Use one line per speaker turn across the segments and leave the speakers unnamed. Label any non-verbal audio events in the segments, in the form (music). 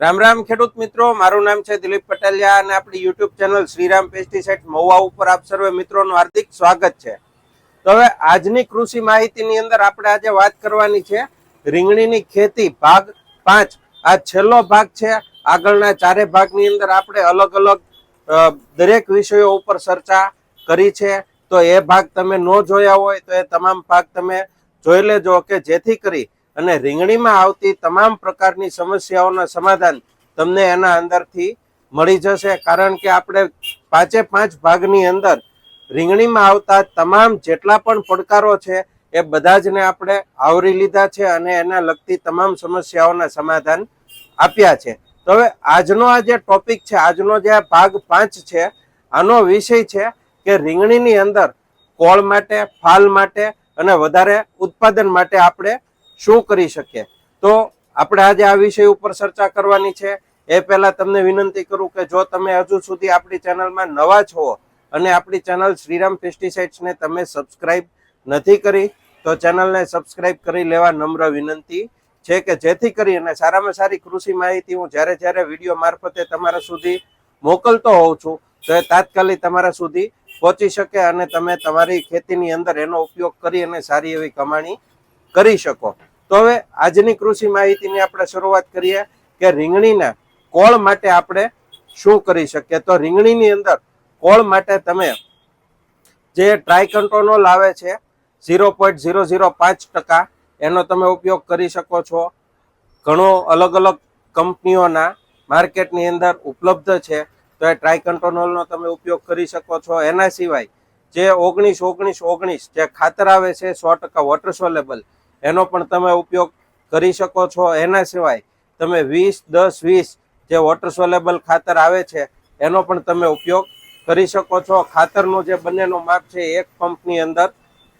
રામ રામ ખેડૂત મિત્રો, મારું નામ છે દિલીપ પટેલિયા અને આપણી YouTube channel Shriram pesticide Mahuva ઉપર આપ સર્વે મિત્રોનું હાર્દિક સ્વાગત છે. તો હવે આજની કૃષિ માહિતીની અંદર આપણે આજે વાત કરવાની છે રીંગણીની ખેતી ભાગ પાંચ. આ છેલ્લો ભાગ છે, આગળના ચારે ભાગની અંદર આપણે અલગ અલગ દરેક વિષયો ઉપર ચર્ચા કરી છે. તો એ ભાગ તમે ન જોયા હોય તો એ તમામ ભાગ તમે જોઈ લેજો કે જેથી કરી અને રીંગણીમાં આવતી તમામ પ્રકારની સમસ્યાઓના સમાધાન તમને એના અંદરથી મળી જશે. કારણ કે આપણે પાંચે પાંચ ભાગની અંદર રીંગણીમાં આવતા તમામ જેટલા પણ પડકારો છે, એ બધા જ ને આપણે આવરી લીધા છે અને એના લગતી તમામ સમસ્યાઓના સમાધાન આપ્યા છે. તો હવે આજનો આ જે ટોપિક છે, આજનો જે ભાગ પાંચ છે, આનો વિષય છે કે રીંગણીની અંદર કોળ માટે, ફાલ માટે અને વધારે ઉત્પાદન માટે આપણે શું કરી શકીએ? તો આપણે આજે આ વિષય ઉપર ચર્ચા કરવાની છે. એ પહેલા તમને વિનંતી કરું કે જો તમે હજુ સુધી આપણી ચેનલમાં નવા છો અને આપણી ચેનલ શ્રીરામ પેસ્ટિસાઇડ્સને તમે સબસ્ક્રાઇબ નથી કરી, તો ચેનલને સબસ્ક્રાઇબ કરી લેવા નમ્ર વિનંતી છે કે જેથી કરી અને સારામાં સારી કૃષિ માહિતી હું જ્યારે જ્યારે વીડિયો મારફતે તમારા સુધી મોકલતો હોઉં છું, તો એ તાત્કાલિક તમારા સુધી પહોંચી શકે અને તમે તમારી ખેતીની અંદર એનો ઉપયોગ કરી અને સારી એવી કમાણી કરી શકો. તો હવે આજની કૃષિ માહિતીની આપણે શરૂઆત કરીએ કે રીંગણીના કોળ માટે આપણે શું કરી શકીએ? તો રીંગણીની અંદર કોળ માટે તમે જે ટ્રાયકન્ટ્રોનોલ આવે છે, ઝીરો પોઈન્ટ ઝીરો ઝીરો પાંચ ટકા એનો તમે ઉપયોગ કરી શકો છો. ઘણો અલગ અલગ કંપનીઓના માર્કેટની અંદર ઉપલબ્ધ છે, તો એ ટ્રાયકન્ટ્રોનોલનો તમે ઉપયોગ કરી શકો છો. એના સિવાય જે ઓગણીસ ઓગણીસ ઓગણીસ જે ખાતર આવે છે, સો ટકા વોટર સોલેબલ એનો પણ તમે ઉપયોગ કરી શકો છો. એના સિવાય તમે વીસ, દસ, વીસ જે વોટર સોલેબલ ખાતર આવે છે, એનો પણ તમે ઉપયોગ કરી શકો છો. ખાતરનું જે બંનેનું માપ છે, એક પંપની અંદર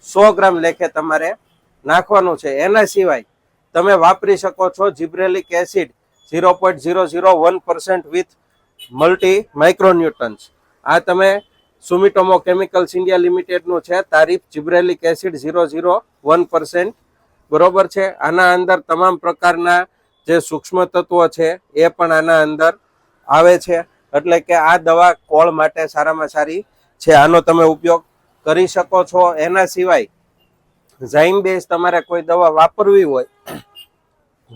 સો ગ્રામ લેખે તમારે નાખવાનું છે. એના સિવાય તમે વાપરી શકો છો gibberellic acid zero point zero zero one percent with multi micronutrients આ તમે સુમિટોમો કેમિકલ્સ ઇન્ડિયા લિમિટેડનું છે. તારીફ gibberellic acid zero zero one percent બરોબર છે? આના અંદર તમામ પ્રકારના જે સૂક્ષ્મ તત્વો છે, એ પણ આના અંદર આવે છે. એટલે કે આ દવા કોળ માટે સારામાં સારી છે. આનો તમે ઉપયોગ કરી શકો છો. એના સિવાય ઝાઇમ બેઝ તમારે કોઈ દવા વાપરવી હોય,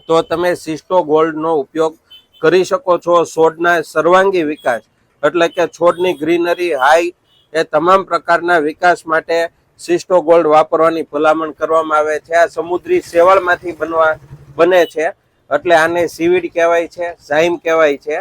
તો તમે સિસ્ટો ગોલ્ડનો ઉપયોગ કરી શકો છો. છોડના સર્વાંગી વિકાસ, એટલે કે છોડની ગ્રીનરી હાઈ, એ તમામ પ્રકારના વિકાસ માટે સિસ્ટો ગોલ્ડ વાપરવાની ભલામણ કરવામાં આવે છે. આ સમુદ્રી શેવાળમાંથી બનવા, બને છે. એટલે આને સીવીડ કહેવાય છે, ઝાઇમ કહેવાય છે.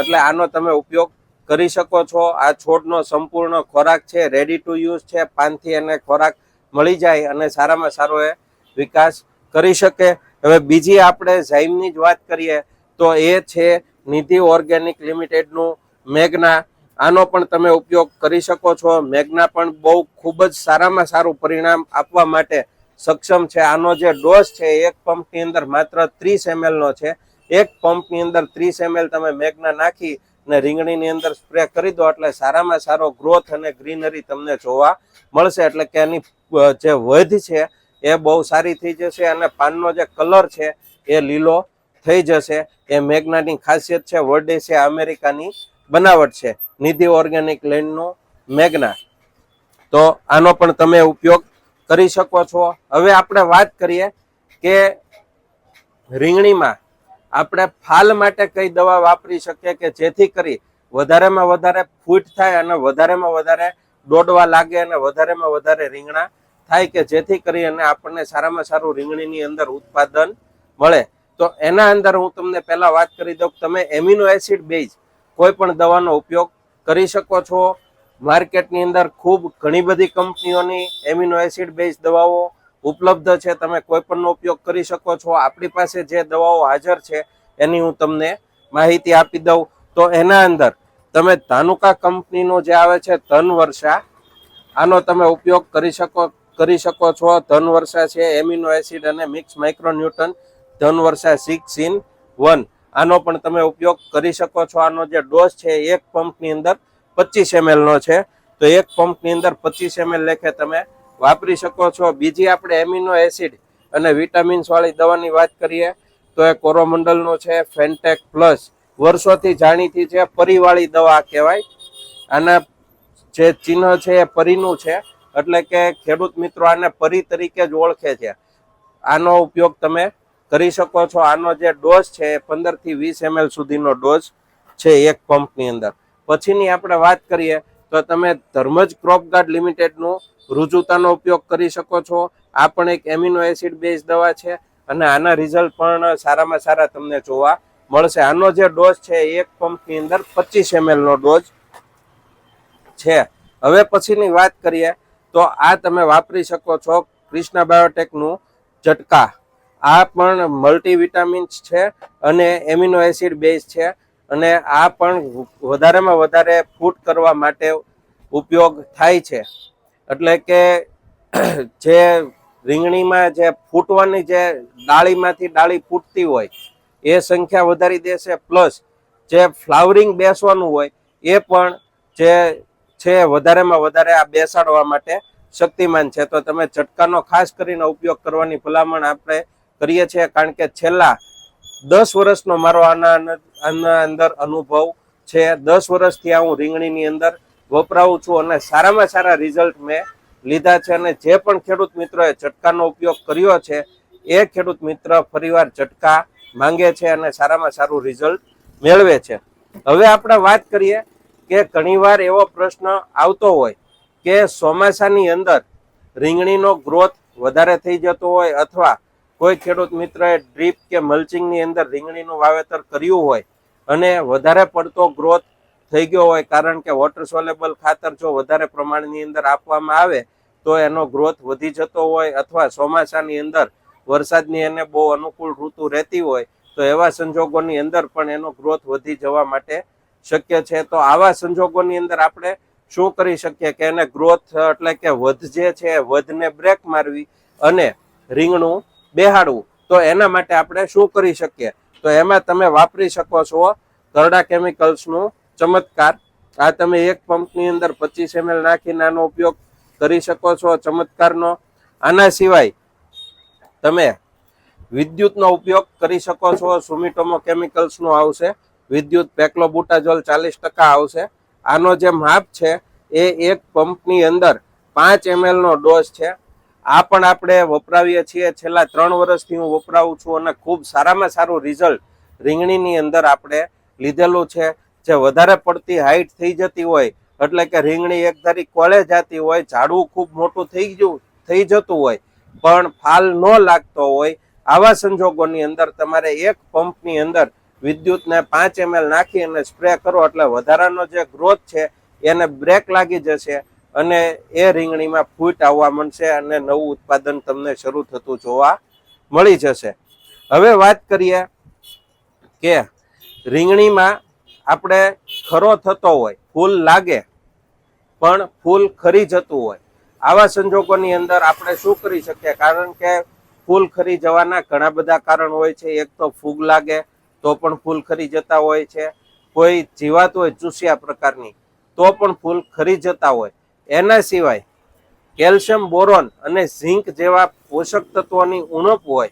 એટલે આનો તમે ઉપયોગ કરી શકો છો. આ છોડનો સંપૂર્ણ ખોરાક છે રેડી ટુ યુઝ છે. પાનથી એને ખોરાક મળી જાય અને સારામાં સારો એ વિકાસ કરી શકે. હવે બીજી આપણે ઝાઇમની જ વાત કરીએ તો એ છે નિધિ ઓર્ગેનિક લિમિટેડનું મેઘના આનો પણ તમે ઉપયોગ કરી શકો છો. મેઘના પણ બહુ ખૂબ જ સારામાં સારું પરિણામ આપવા માટે સક્ષમ છે. આનો જે ડોઝ છે એક પંપની અંદર માત્ર ત્રીસ નો છે. એક પંપની અંદર ત્રીસ એમએલ તમે મેઘના નાખી અને રીંગણીની અંદર સ્પ્રે કરી દો એટલે સારામાં સારો ગ્રોથ અને ગ્રીનરી તમને જોવા મળશે. એટલે કે એની જે વધ છે એ બહુ સારી થઈ જશે અને પાનનો જે કલર છે એ લીલો થઈ જશે. એ મેઘનાની ખાસિયત છે. વર્ડે છે અમેરિકાની બનાવટ છે. નિધિ ઓર્ગેનિક લેન્ડનું મેઘના. તો આનો પણ તમે ઉપયોગ કરી શકો છો. હવે આપણે વાત કરીએ કે રીંગણીમાં આપણે ફાલ માટે કઈ દવા વાપરી શકીએ કે જેથી કરી વધારેમાં વધારે ફૂટ થાય અને વધારેમાં વધારે દોડવા લાગે અને વધારેમાં વધારે રીંગણા થાય કે જેથી કરી અને આપણને સારામાં સારું રીંગણીની અંદર ઉત્પાદન મળે. તો એના અંદર હું તમને પહેલા વાત કરી દઉં તમે એમિનો એસિડ બેઝ કોઈ પણ દવાનો ઉપયોગ કરી શકો છો. માર્કેટની અંદર ખૂબ ઘણી બધી કંપનીઓની એમિનો એસિડ બેઝ દવાઓ ઉપલબ્ધ છે. તમે કોઈ પણનો ઉપયોગ કરી શકો છો. આપણી પાસે જે દવાઓ હાજર છે, એની હું તમને માહિતી આપી દઉં. તો એના અંદર તમે ધાનુકા કંપનીનો જે આવે છે, ધનવર્ષા, આનો તમે ઉપયોગ કરી શકો કરી શકો છો. ધનવર્ષા છે એમિનો એસિડ અને mix micronutrient Dhanvarsha six in one આનો પણ તમે ઉપયોગ કરી શકો છો. આનો જે ડોઝ છે એક પંપની અંદર પચીસ નો છે. તો એક પંપની અંદર પચીસ એમએલ લેખે તમે વાપરી શકો છો. બીજી આપણે એમિનો એસિડ અને વિટામિન્સ વાળી દવાની વાત કરીએ તો એ કોરોમંડલનું છે, ફેન્ટેક પ્લસ. વર્ષોથી જાણીતી છે, પરીવાળી દવા કહેવાય. આના જે ચિહ્ન છે એ પરીનું છે. એટલે કે ખેડૂત મિત્રો આને પરી તરીકે જ ઓળખે છે. આનો ઉપયોગ તમે કરી શકો છો. આનો જે ડોઝ છે એ પંદરથી વીસ એમએલ સુધીનો ડોઝ છે એક પંપની અંદર. પછીની આપણે વાત કરીએ તો તમે ધર્મજ ક્રોપ ગાર્ડ લિમિટેડનું રુજુતાનો ઉપયોગ કરી શકો છો. આ પણ એક એમિનો એસિડ બેઝ દવા છે અને આના રિઝલ્ટ પણ સારામાં સારા તમને જોવા મળશે. આનો જે ડોઝ છે એક પંપની અંદર પચીસ એમએલનો ડોઝ છે. હવે પછીની વાત કરીએ તો આ તમે વાપરી શકો છો ક્રિષ્ના બાયોટેકનું ઝટકા. આ પણ મલ્ટીવિટામિન્સ છે અને એમિનો એસિડ બેઝ છે. અને આ પણ વધારેમાં વધારે ફૂટ કરવા માટે ઉપયોગ થાય છે. એટલે કે (clears throat) જે રીંગણીમાં જે ફૂટવાની જે ડાળીમાંથી ડાળી ફૂટતી હોય, એ સંખ્યા વધારી દેશે. પ્લસ જે ફ્લાવરિંગ બેસવાનું હોય, એ પણ જે છે વધારેમાં વધારે આ બેસાડવા માટે શક્તિમાન છે. તો તમે ચટકાનો ખાસ કરીને ઉપયોગ કરવાની ભલામણ આપણે કરીએ છીએ કારણ કે છેલ્લા દસ વર્ષનો મારો આના આના અંદર અનુભવ છે. દસ વર્ષથી હું રીંગણીની અંદર વપરાવું છું અને સારામાં સારા રિઝલ્ટ મેં લીધા છે અને જે પણ ખેડૂત મિત્રોએ ચટકાનો ઉપયોગ કર્યો છે, એ ખેડૂત મિત્ર ફરીવાર ચટકા માંગે છે અને સારામાં સારું રિઝલ્ટ મેળવે છે. હવે આપણે વાત કરીએ કે ઘણીવાર એવો પ્રશ્ન આવતો હોય કે ચોમાસાની અંદર રીંગણીનો ગ્રોથ વધારે થઈ જતો હોય અથવા કોઈ ખેડૂત મિત્રએ ડ્રીપ કે મલ્ચિંગની અંદર રીંગણીનું વાવેતર કર્યું હોય અને વધારે પડતો ગ્રોથ થઈ ગયો હોય, કારણ કે વોટર સોલેબલ ખાતર જો વધારે પ્રમાણની અંદર આપવામાં આવે, તો એનો ગ્રોથ વધી જતો હોય અથવા ચોમાસાની અંદર વરસાદની એને બહુ અનુકૂળ ઋતુ રહેતી હોય, તો એવા સંજોગોની અંદર પણ એનો ગ્રોથ વધી જવા માટે શક્ય છે. તો આવા સંજોગોની અંદર આપણે શું કરી શકીએ કે એને ગ્રોથ એટલે કે વધ જે છે વધને બ્રેક મારવી અને રીંગણું બેહાડવું. તો એના માટે આપણે શું કરી શકીએ? તો એમાં તમે વાપરી શકો છો કરડા કેમિકલ્સનું ચમત્કાર. આ તમે એક પંપની અંદર પચીસ એમએલ નાખીને આનો ઉપયોગ કરી શકો છો ચમત્કારનો. આના સિવાય તમે વિદ્યુતનો ઉપયોગ કરી શકો છો. સુમિટોમો કેમિકલ્સનો આવશે. વિદ્યુત પેક્લોબુટાજોલ ચાલીસ ટકા આવશે. આનો જે માપ છે એ એક પંપની અંદર પાંચ એમએલનો ડોઝ છે. આ પણ આપણે વપરાવીએ છીએ. છેલ્લા ત્રણ વર્ષથી હું વપરાવું છું અને ખૂબ સારામાં સારું રિઝલ્ટ રીંગણીની અંદર આપણે લીધેલું છે. જે વધારે પડતી હાઈટ થઈ જતી હોય, એટલે કે રીંગણી એક ધારી કોળે જતી હોય, ઝાડવું ખૂબ મોટું થઈ ગયું, થઈ જતું હોય, પણ ફાલ ન લાગતો હોય, આવા સંજોગોની અંદર તમારે એક પંપની અંદર વિદ્યુતને પાંચ એમએલ નાખી અને સ્પ્રે કરો, એટલે વધારાનો જે ગ્રોથ છે, એને બ્રેક લાગી જશે. અને એ રીંગણીમાં ફૂટ આવવા માંડશે અને નવું ઉત્પાદન તમને શરૂ થતું જોવા મળી જશે. હવે વાત કરીએ કે રીંગણીમાં આપણે ખરો થતો હોય, ફૂલ લાગે, પણ ફૂલ ખરી જતું હોય, આવા સંજોગોની અંદર આપણે શું કરી શકીએ? કારણ કે ફૂલ ખરી જવાના ઘણા બધા કારણ હોય છે. એક તો ફૂગ લાગે, તો પણ ફૂલ ખરી જતા હોય છે. કોઈ જીવાત હોય ચૂસ્યા પ્રકારની, તો પણ ફૂલ ખરી જતા હોય. એના સિવાય કેલ્શિયમ, બોરોન અને ઝિંક જેવા પોષક તત્વોની ઉણપ હોય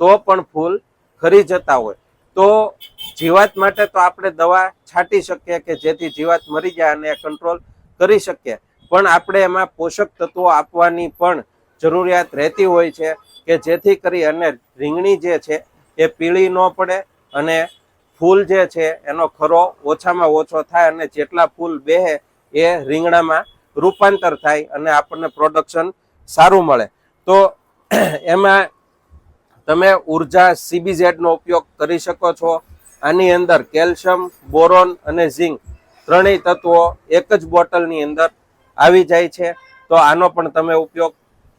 તો પણ ફૂલ ખરી જતા હોય. તો જીવાત માટે તો આપણે દવા છાંટી શકીએ કે જેથી જીવાત મરી જાય અને કંટ્રોલ કરી શકીએ. પણ આપણે એમાં પોષક તત્વો આપવાની પણ જરૂરિયાત રહેતી હોય છે કે જેથી કરી અને રીંગણી જે છે એ પીળી ન પડે અને ફૂલ જે છે એનો ખરો ઓછામાં ઓછો થાય અને જેટલા ફૂલ બેહે એ રીંગણામાં રૂપાંતર થાય અને આપણને પ્રોડક્શન સારું મળે. તો એમાં તમે ઊર્જા સીબીઝેડનો ઉપયોગ કરી શકો છો. આની અંદર કેલ્શિયમ, બોરોન અને ઝિંક ત્રણેય તત્વો એક જ બોટલની અંદર આવી જાય છે. તો આનો પણ તમે ઉપયોગ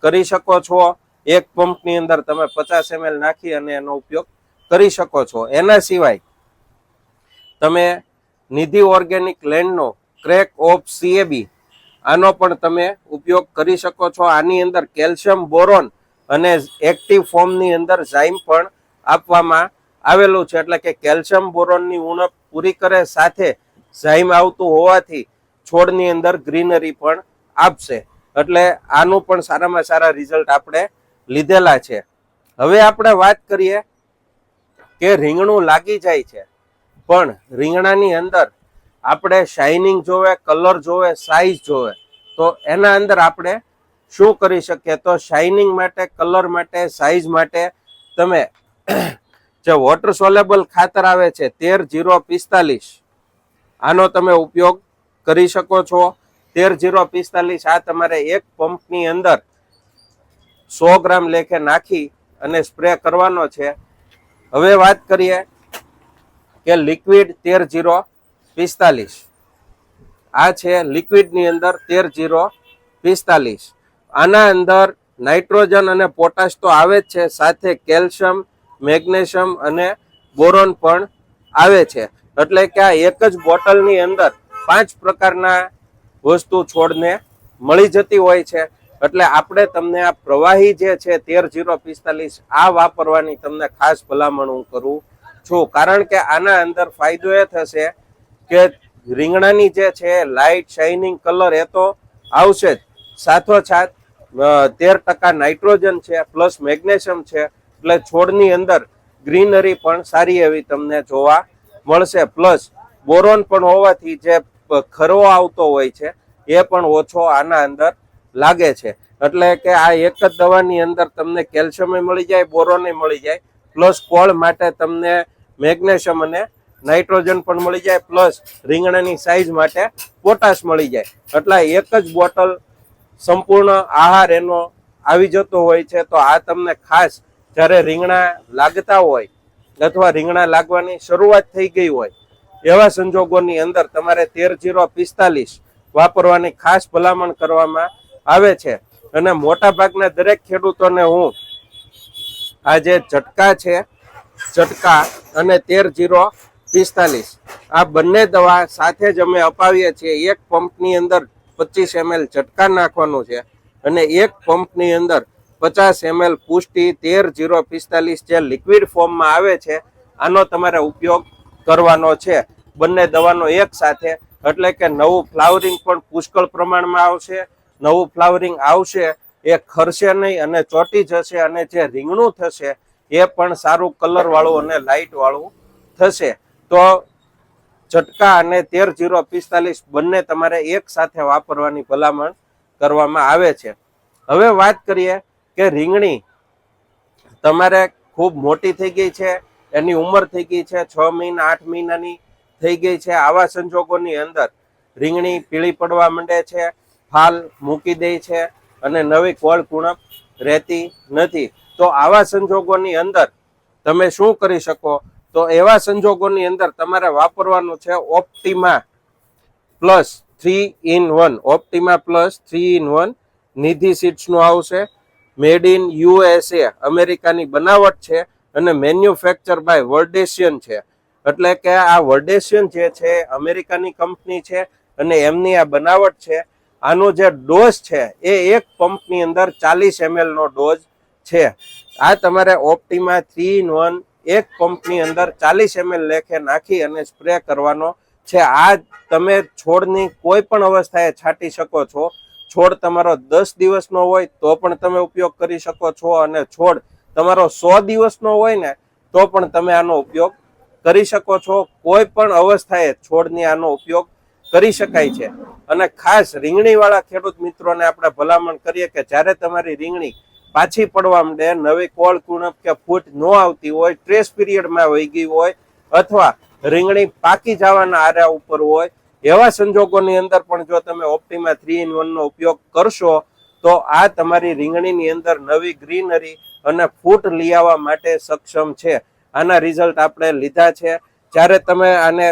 કરી શકો છો. એક પંપની અંદર તમે પચાસ એમએલ નાખી અને એનો ઉપયોગ કરી શકો છો. એના સિવાય તમે નિધિ ઓર્ગેનિક લેન્ડનો ક્રેક ઓફ સીએબી આનો પણ તમે ઉપયોગ કરી શકો છો. આની અંદર કેલ્શિયમ બોરોન અને એક્ટિવ ફોર્મની અંદર ઝાઇમ પણ આપવામાં આવેલું છે. એટલે કે કેલ્શિયમ બોરોનની ઉણપ પૂરી કરે સાથે ઝાઇમ આવતું હોવાથી છોડની અંદર ગ્રીનરી પણ આપશે. એટલે આનું પણ સારામાં સારા રિઝલ્ટ આપણે લીધેલા છે. હવે આપણે વાત કરીએ કે રીંગણું લાગી જાય છે. પણ રીંગણાની અંદર આપણે શાઇનિંગ જોવે કલર જોવે સાઇઝ જોવે, તો એના અંદર આપણે શું કરી શકીએ? તો શાઇનિંગ માટે કલર માટે સાઇઝ માટે તમે (clears throat) જે વોટર સોલેબલ ખાતર આવે છે, તેર જીરો પિસ્તાલીસ, આનો તમે ઉપયોગ કરી શકો છો. તેર જીરો પિસ્તાલીસ, આ તમારે એક પંપની અંદર સો ગ્રામ લેખે નાખી અને સ્પ્રે કરવાનો છે. હવે વાત કરીએ કે લિક્વિડ તેર જીરો પિસ્તાલીસ. આ છે લિક્વિડની અંદર તેર જીરો પિસ્તાલીસ. આના અંદર નાઇટ્રોજન અને પોટાશ તો આવે જ છે, સાથે કેલ્શિયમ મેગ્નેશિયમ અને બોરોન પણ આવે છે. એટલે કે આ એક જ બોટલની અંદર પાંચ પ્રકારના વસ્તુ છોડને મળી જતી હોય છે. એટલે આપણે તમને આ પ્રવાહી જે છે, તેર જીરો પિસ્તાલીસ, આ વાપરવાની તમને ખાસ ભલામણ હું કરું છું. કારણ કે આના અંદર ફાયદો એ થશે કે રીંગણાની જે છે લાઇટ શાઇનિંગ કલર એ તો આવશે જ. સાથોસાથ તેર ટકા નાઇટ્રોજન છે પ્લસ મેગ્નેશિયમ છે, એટલે છોડની અંદર ગ્રીનરી પણ સારી એવી તમને જોવા મળશે. પ્લસ બોરોન પણ હોવાથી જે ખરવો ખરો આવતો હોય છે, એ પણ ઓછો આના અંદર લાગે છે. એટલે કે આ એક જ દવાની અંદર તમને કેલ્શિયમ મળી જાય બોરોન મળી જાય. પ્લસ કોળ માટે તમને મેગ્નેશિયમ અને નાઇટ્રોજન પણ મળી જાય, પ્લસ રીંગણાની સાઈઝ માટે પોટાશ મળી જાય. એટલે એક જ બોટલ સંપૂર્ણ આહાર એનો આવી જતો હોય છે, તો આ તમને ખાસ જ્યારે રીંગણા લાગતા હોય અથવા રીંગણા લાગવાની શરૂઆત થઈ ગઈ હોય, એવા સંજોગોની અંદર તમારે તેર જીરો પિસ્તાલીસ વાપરવાની ખાસ ભલામણ કરવામાં આવે છે. અને મોટાભાગના દરેક ખેડૂતોને હું આ જે ઝટકા છે, ઝટકા અને તેર જીરો પિસ્તાલીસ. આ બંને દવા સાથે જ અમે અપાવીએ છીએ. એક પંપની અંદર પચીસ એમએલ ચટકા નાખવાનું છે અને એક પંપની અંદર પચાસ એમએલ પુષ્ટિ તેર જીરો પિસ્તાલીસ જે લિક્વિડ ફોર્મમાં આવે છે, આનો તમારે ઉપયોગ કરવાનો છે. બંને દવાનો એક સાથે. એટલે કે નવું ફ્લાવરિંગ પણ પુષ્કળ પ્રમાણમાં આવશે. નવું ફ્લાવરિંગ આવશે, એ ખરશે નહીં અને ચોટી જશે અને જે રીંગણું થશે, એ પણ સારું કલરવાળું અને લાઇટવાળું થશે. તો ઝટકા અને તેર જીરો પિસ્તાલીસ બંને તમારે એક સાથે વાપરવાની ભલામણ કરવામાં આવે છે. હવે વાત કરીએ કે રીંગણી તમારે ખૂબ મોટી થઈ ગઈ છે, એની ઉંમર થઈ ગઈ છે, છ મહિના, આઠ મહિનાની થઈ ગઈ છે. આવા સંજોગોની અંદર રીંગણી પીળી પડવા માંડે છે, ફાલ મૂકી દે છે અને નવી કોળ કુણપ રહેતી નથી. તો આવા સંજોગોની અંદર તમે શું કરી શકો? તો એવા સંજોગોની અંદર તમારે વાપરવાનું છે Optima plus three in one Optima plus three in one Nidhi સીટ્સનું આવશે. મેડ ઇન યુએસએ અમેરિકાની બનાવટ છે અને મેન્યુફેક્ચર બાય વર્ડેશિયન છે. એટલે કે આ વર્ડેશિયન જે છે, અમેરિકાની કંપની છે અને એમની આ બનાવટ છે, આનો જે ડોઝ છે, એ એક પંપની અંદર ચાલીસ એમએલનો ડોઝ છે. આ તમારે ઓપ્ટિમા થ્રી ઇન વન એક પંપની અંદર ચાલીસ એમએલ લેખે નાખી અને સ્પ્રે કરવાનો છે. આ તમે છોડની કોઈ પણ અવસ્થાએ છાંટી શકો છો. છોડ તમારો દસ દિવસનો હોય તો પણ તમે ઉપયોગ કરી શકો છો અને છોડ તમારો સો દિવસનો હોય ને તો પણ તમે આનો ઉપયોગ કરી શકો છો. કોઈ પણ અવસ્થાએ છોડની આનો ઉપયોગ કરી શકાય છે. અને ખાસ રીંગણીવાળા ખેડૂત મિત્રોને આપણે ભલામણ કરીએ કે જ્યારે તમારી રીંગણી પાછી પડવા માંડે. નવી કોળ કુણપ કે ફૂટ ન આવતી હોય ટ્રેસ પીરિયડમાં વહી ગઈ હોય અથવા રીંગણી પાકી જવાના આરા ઉપર હોય, એવા સંજોગોની અંદર પણ જો તમે ઓપ્ટિમા થ્રી ઇન વન નો ઉપયોગ કરશો, તો આ તમારી રીંગણીની અંદર નવી ગ્રીનરી અને ફૂટ લઈ આવવા માટે સક્ષમ છે. આના રિઝલ્ટ આપણે લીધા છે. જ્યારે તમે આને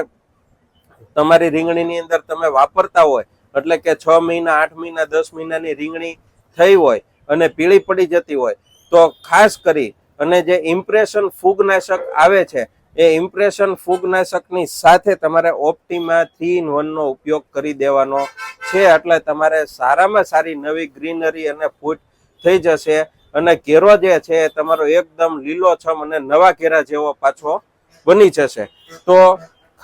તમારી રીંગણીની અંદર તમે વાપરતા હોય, એટલે કે છ મહિના, આઠ મહિના, દસ મહિનાની રીંગણી થઈ હોય અને પીળી પડી જતી હોય, તો ખાસ કરી અને જે ઇમ્પ્રેશન ફૂગનાશક આવે છે, એ ઇમ્પ્રેશન ફૂગનાશકની સાથે તમારે ઓપ્ટીમાં થ્રી ઇન વનનો ઉપયોગ કરી દેવાનો છે. એટલે તમારે સારામાં સારી નવી ગ્રીનરી અને ફૂટ થઈ જશે. અને ઘેરો જે છે, એ તમારો એકદમ લીલોછમ અને નવા ઘેરા જેવો પાછો બની જશે. તો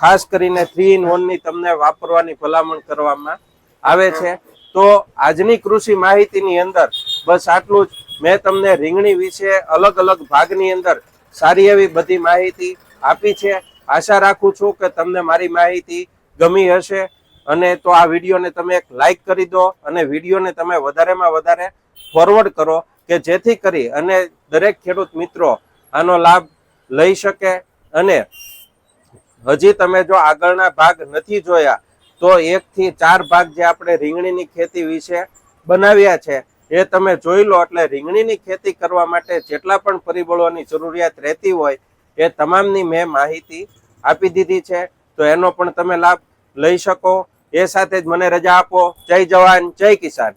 ખાસ કરીને થ્રી ઇન વનની તમને વાપરવાની ભલામણ કરવામાં આવે છે. તો આજની કૃષિ માહિતીની અંદર બસ આટલું જ. મેં તમને રીંગણી વિશે અલગ અલગ ભાગની અંદર સારી એવી બધી માહિતી આપી છે. આશા રાખું છું કે તમને મારી માહિતી ગમી હશે અને તો આ વિડીયોને તમે એક લાઈક કરી દો અને વિડીયોને તમે વધારેમાં વધારે ફોરવર્ડ કરો કે જેથી કરી અને દરેક ખેડૂત મિત્રો આનો લાભ લઈ શકે અને હજી તમે જો આગળના ભાગ નથી જોયા તો એકથી ચાર ભાગ જે આપણે રીંગણીની ખેતી વિશે બનાવ્યા છે એ તમે જોઈ લો, એટલે રીંગણીની ખેતી કરવા માટે જેટલા પણ પરિબળોની જરૂરિયાત રહેતી હોય, એ તમામની મેં માહિતી આપી દીધી છે. તો એનો પણ તમે લાભ લઈ શકો. એ સાથે જ મને રજા આપો. જય જવાન, જય કિસાન.